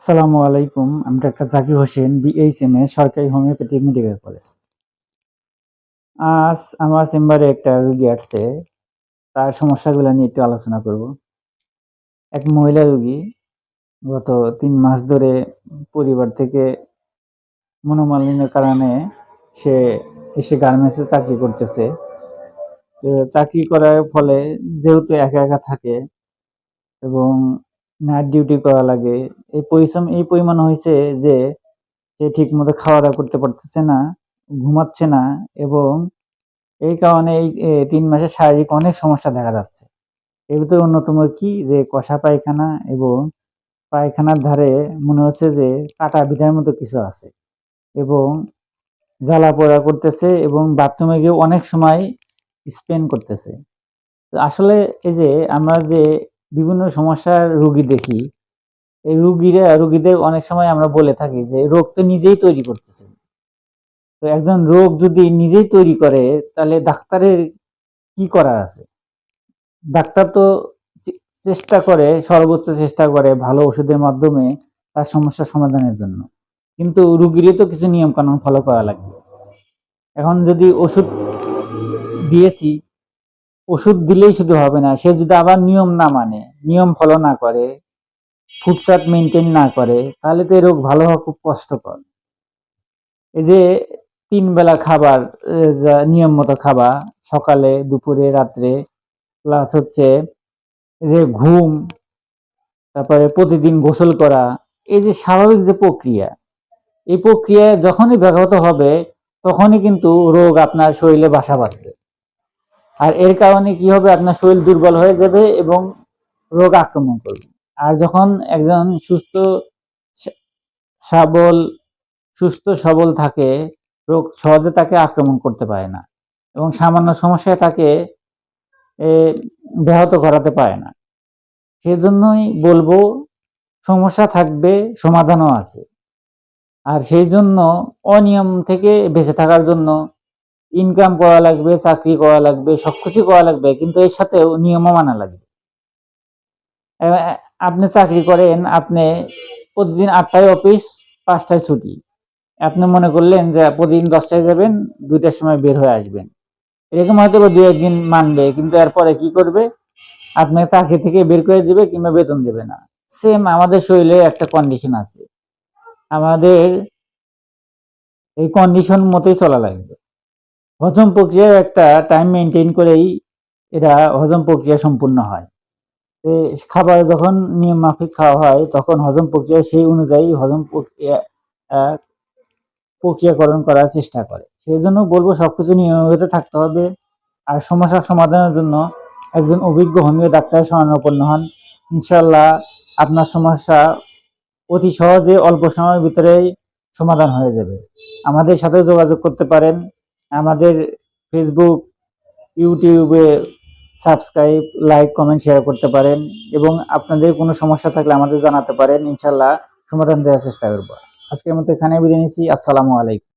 আসসালামু আলাইকুম, আমি ডাক্তার জাকির হোসেন বিএইচএম এ সরকারি হোমিওপ্যাথিক মেডিকেল কলেজ। আজ আমার চেম্বারে একটা রুগী আসছে, তার সমস্যাগুলো নিয়ে একটু আলোচনা করব। এক মহিলা রুগী গত তিন মাস ধরে পরিবার থেকে মনোমালিন্যের কারণে সে এসে গার্মেন্টসে চাকরি করতেছে। চাকরি করার ফলে যেহেতু একা একা থাকে এবং নাইট ডিউটি করা লাগে। এই পরিশ্রম, এই পরিমাণ হয়েছে যে, সে ঠিক মতো খাওয়া দাওয়া করতে পারতেছে না, ঘুমাচ্ছে না এবং এই কারণে এই তিন মাসে শারীরিক অনেক সমস্যা দেখা যাচ্ছে। এর ভিতরে অন্যতম কি? যে কষা পায়খানা এবং পায়খানার ধারে মনে হচ্ছে যে কাটা বিধার মতো কিছু আছে এবং জ্বালা পোড়া করতেছে এবং বাথরুমে গিয়ে অনেক সময় স্পেন করতেছে। আসলে এই যে আমরা যে বিভিন্ন সমস্যার রুগী দেখি, এই রুগীরা, রুগীদের অনেক সময় আমরা বলে থাকি যে, রোগ তো নিজেই তৈরি করতেছে। তো একজন রোগ যদি নিজেই তৈরি করে, তাহলে ডাক্তারের কি করার আছে? ডাক্তার তো চেষ্টা করে, সর্বোচ্চ চেষ্টা করে ভালো ওষুধের মাধ্যমে তার সমস্যা সমাধানের জন্য। কিন্তু রুগীরই তো কিছু নিয়ম কানুন ফলো করা লাগবে। এখন যদি ওষুধ দিয়েছি ওষুধ দিলেই শুধু হবে না, সে যদি আবার নিয়ম না মানে নিয়ম ফলো না করে ফুডচার্ট মেনটেন না করে, তাহলে তো এই রোগ ভালো হওয়া খুব কষ্টকর। এই যে তিন বেলা খাবার নিয়ম মতো খাবার সকালে, দুপুরে, রাত্রে প্লাস হচ্ছে এই যে ঘুম, তারপরে প্রতিদিন গোসল করা, এই যে স্বাভাবিক যে প্রক্রিয়া, এই প্রক্রিয়া যখনই ব্যাঘাত হবে, তখনই কিন্তু রোগ আপনার শরীরে বাসা বাঁধবে। আর এর কারণে কি হবে? আপনার শরীর দুর্বল হয়ে যাবে এবং রোগ আক্রমণ করবে। আর যখন একজন সুস্থ সবল সুস্থ সবল থাকে, রোগ সহজে তাকে আক্রমণ করতে পারে না এবং সামান্য সমস্যায় তাকে ব্যাহত করাতে পারে না। সেজন্যই বলব, সমস্যা থাকবে, সমাধানও আছে। আর সেই জন্য অনিয়ম থেকে বেঁচে থাকার জন্য ইনকাম করা লাগবে, চাকরি করা লাগবে, সবকিছু করা লাগবে, কিন্তু এর সাথে নিয়মও মানা লাগবে আপনি চাকরি করেন, আপনি প্রতিদিন আটটায় অফিস, পাঁচটায় ছুটি। আপনি মনে করলেন যে প্রতিদিন দশটায় যাবেন, দুইটার সময় বের হয়ে আসবেন। এরকম হয়তো দুই একদিন মানবে, কিন্তু এরপরে কি করবে? আপনাকে চাকরি থেকে বের করে দিবে কিংবা বেতন দেবে না। সেম আমাদের শরীরে একটা কন্ডিশন আছে। আমাদের এই কন্ডিশন মতোই চলা লাগবে। হজম প্রক্রিয়ার একটা টাইম মেনটেন করেই এটা হজম প্রক্রিয়া সম্পূর্ণ হয়। খাবার যখন নিয়ম মাফিক খাওয়া হয়, তখন হজম প্রক্রিয়া সেই অনুযায়ী হজম প্রক্রিয়া প্রক্রিয়াকরণ করার চেষ্টা করে। সেই জন্য বলব সবকিছু নিয়মিত থাকতে হবে। আর সমস্যা সমাধানের জন্য একজন অভিজ্ঞ হোমিও ডাক্তারের শরণাপন্ন হন। ইনশাল্লাহ আপনার সমস্যা অতি সহজে অল্প সময়ের ভিতরেই সমাধান হয়ে যাবে। আমাদের সাথেও যোগাযোগ করতে পারেন। আমাদের ফেসবুক ইউটিউবে সাবস্ক্রাইব লাইক কমেন্ট শেয়ার করতে পারেন এবং আপনাদের কোনো সমস্যা থাকলে আমাদের জানাতে পারেন। ইনশাল্লাহ সমাধান দেওয়ার চেষ্টা করব। আজকের মতো এখানে বিদায় নিচ্ছি। আসসালামু আলাইকুম।